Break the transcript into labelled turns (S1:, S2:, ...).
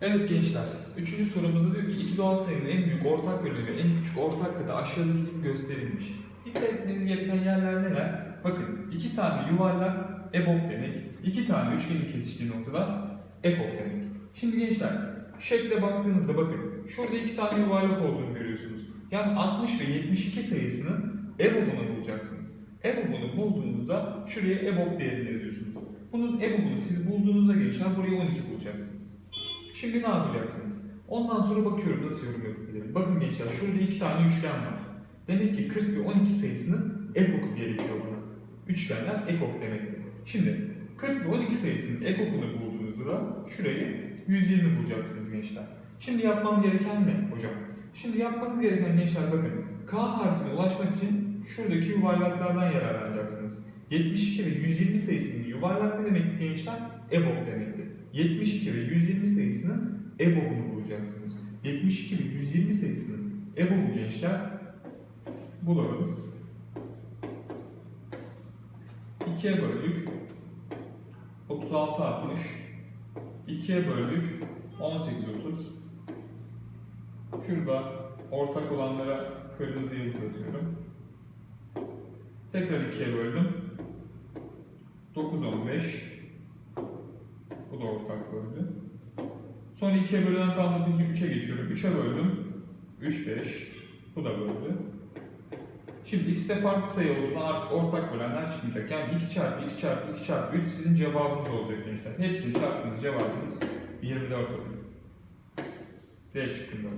S1: Evet gençler, üçüncü sorumuzda diyor ki iki doğal sayının en büyük ortak bölümü ve en küçük ortak katı aşağıdaki gibi gösterilmiş. Dikkat etmeniz gereken yerler neler? Bakın iki tane yuvarlak EBOB demek, iki tane üçgenin kesiştiği noktada EBOB demek. Şimdi gençler, şekle baktığınızda bakın, şurada iki tane yuvarlak olduğunu görüyorsunuz. Yani 60 ve 72 sayısının EBOB'unu bulacaksınız. EBOB'unu bulduğunuzda şuraya EBOB değerini yazıyorsunuz. Bunun EBOB'unu siz bulduğunuzda gençler buraya 12 bulacaksınız. Şimdi ne yapacaksınız? Ondan sonra bakıyorum nasıl yorum yapabilirim. Bakın gençler şurada iki tane üçgen var. Demek ki 40 ve 12 sayısının ekoku gerekiyor buna. Üçgenler ekok demektir. Şimdi 40 ve 12 sayısının ekokunu bulduğunuzda şurayı 120 bulacaksınız gençler. Şimdi yapmam gereken ne hocam? Şimdi yapmanız gereken gençler bakın K harfine ulaşmak için şuradaki yuvarlaklardan yararlanacaksınız. 72 ve 120 sayısının yuvarlak ne demekti gençler? EBOB demekti. 72 ve 120 sayısının EBOB'unu bulacaksınız. 72 ve 120 sayısının EBOB'u gençler bulalım. 2'ye böldük. 36 60. 2'ye böldük. 18 30. Şurada ortak olanlara kırmızı yıldız atıyorum. Tekrar 2'ye böldüm. 9 15. Bu da ortak böldü. Sonra 2'ye bölünen kalmadığı için 3'e geçiyorum. 3'e böldüm. 3 5. Bu da böldü. Şimdi x'te farklı sayı olduğundan artık ortak bölenler çıkmayacak. Yani 2 çarpı 2 çarpı 2 çarpı 3 sizin cevabınız olacak gençler. Hepsini çarptığınız cevabınız 24 oluyor. D şıkkında.